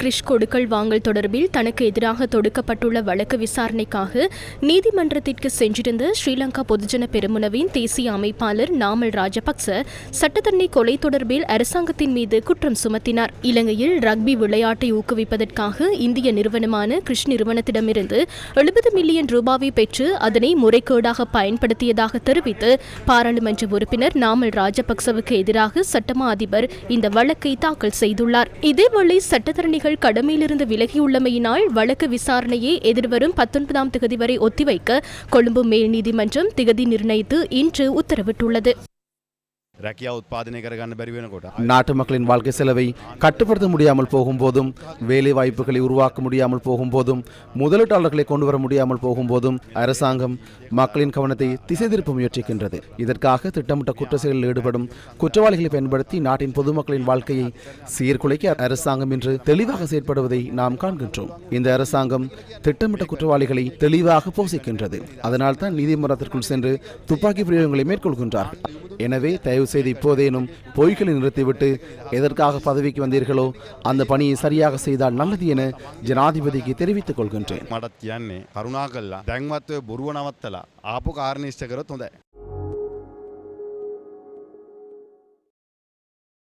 கிரிஷ் கொடுக்கல் வாங்கல் தொடர்பில் தனக்கு எதிராக தொடுக்கப்பட்டுள்ள வழக்கு விசாரணைக்காக நீதிமன்றத்திற்கு சென்றிருந்த ஸ்ரீலங்கா பொதுஜன பெருமுனவின் தேசிய அமைப்பாளர் நாமல் ராஜபக்ச சட்டத்தரணி கொலை தொடர்பில் அரசாங்கத்தின் மீது குற்றம் சுமத்தினார். இலங்கையில் ரக்பி விளையாட்டை ஊக்குவிப்பதற்காக இந்திய நிறுவனமான கிரிஷ் நிறுவனத்திடமிருந்து எழுபது மில்லியன் ரூபாவை பெற்று அதனை முறைகேடாக பயன்படுத்தியதாக தெரிவித்து பாராளுமன்ற உறுப்பினர் நாமல் ராஜபக்சவுக்கு எதிராக சட்டமா அதிபர் இந்த வழக்கை தாக்கல் செய்துள்ளார். இதேவேளை சட்டத்தரணிகள் கடமையிலிருந்து விலகியுள்ளமையினால் வழக்கு விசாரணையை எதிர்வரும் பத்தொன்பதாம் திகதி வரை ஒத்திவைக்க கொழும்பு மேல் நீதிமன்றம் திகதி நிர்ணயித்து இன்று உத்தரவிட்டுள்ளது. ரக்கியா உற்பத்தி கரகான பெருவினக்கூட நாட்டு மக்களின் வாழ்க்கை செலவை கட்டுப்படுத்த முடியாமல் போகும்போதும் வேலை வாய்ப்புகளை உருவாக்க முடியாமல் போகும்போதும் முதலீட்டாளர்களை கொண்டு வர முடியாமல் போகும்போதும் அரசாங்கம் மக்களின் கவனத்தை திசை திருப்ப முயற்சிக்கின்றது இதற்காக திட்டமிட்ட குற்ற செயலில் ஈடுபடும் குற்றவாளிகளை பயன்படுத்தி நாட்டின் பொதுமக்களின் வாழ்க்கையை சீர்குலைக்க அரசாங்கம் இன்று தெளிவாக செயற்படுவதை நாம் காண்கின்றோம் இந்த அரசாங்கம் திட்டமிட்ட குற்றவாளிகளை தெளிவாக போசிக்கின்றது அதனால் தான் நீதிமன்றத்திற்குள் சென்று துப்பாக்கி பிரயோகங்களை மேற்கொள்கின்றார்கள். எனவே தயவு செய்து இப்போதேனும் பொய்களை நிறுத்திவிட்டு எதற்காக பதவிக்கு வந்தீர்களோ அந்த பணியை சரியாக செய்தால் நல்லது என ஜனாதிபதிக்கு தெரிவித்துக் கொள்கின்றேன்.